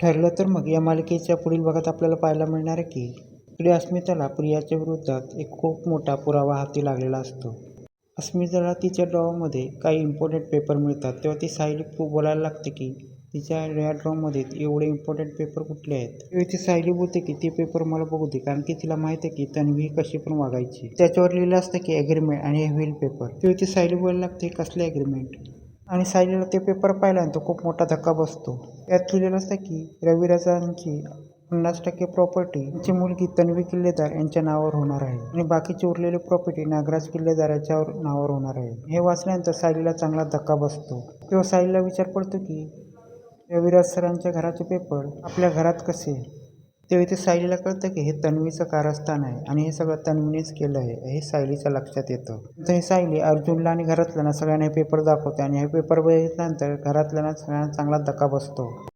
ठरलं तर मग या मालिकेच्या पुढील भागात आपल्याला पाहायला मिळणार आहे की इकडे अस्मिताला प्रियाच्या विरोधात एक खूप मोठा पुरावा हाती लागलेला असतो. अस्मिताला तिच्या ड्रॉमध्ये काही इम्पॉर्टंट पेपर मिळतात तेव्हा ती सायली बोलायला लागते की तिच्या या ड्रॉमध्ये एवढे इम्पॉर्टंट पेपर कुठले आहेत? तेव्हा ती सायली बोलते की ते पेपर मला बघू दे कारण की तिला माहीत आहे की तन्वी कशी पण वागायची. त्याच्यावर लिहिलं असतं की ॲग्रीमेंट आणि हे व्हील पेपर तेव्हा ती सायली बोलायला लागते कसले ॲग्रीमेंट आणि सायलीला ते पेपर पाहिल्यानंतर खूप मोठा धक्का बसतो. त्यात लिहिलेलं असतं की रविराजांची पन्नास टक्के प्रॉपर्टी त्यांची मुलगी तन्वी किल्लेदार यांच्या नावावर होणार आहे. आणि बाकीची उरलेली प्रॉपर्टी नागराज किल्लेदार याच्यावर नावावर होणार आहे. हे वाचल्यानंतर सायलीला चांगला धक्का बसतो. तेव्हा सायलीला विचार पडतो की रविराज सरांच्या घराचे पेपर आपल्या घरात कसे? तेव्हा इथे सायलीला कळतं की हे तन्वीचं कारस्थान आहे आणि हे सगळं तन्वीनेच केलं आहे हे सायलीच्या लक्षात येतं. तर हे सायली अर्जुनला आणि घरातल्यांना सगळ्यांना हे पेपर दाखवते आणि हे पेपर बघितल्यानंतर घरातल्यांना सगळ्यांना चांगला धक्का बसतो.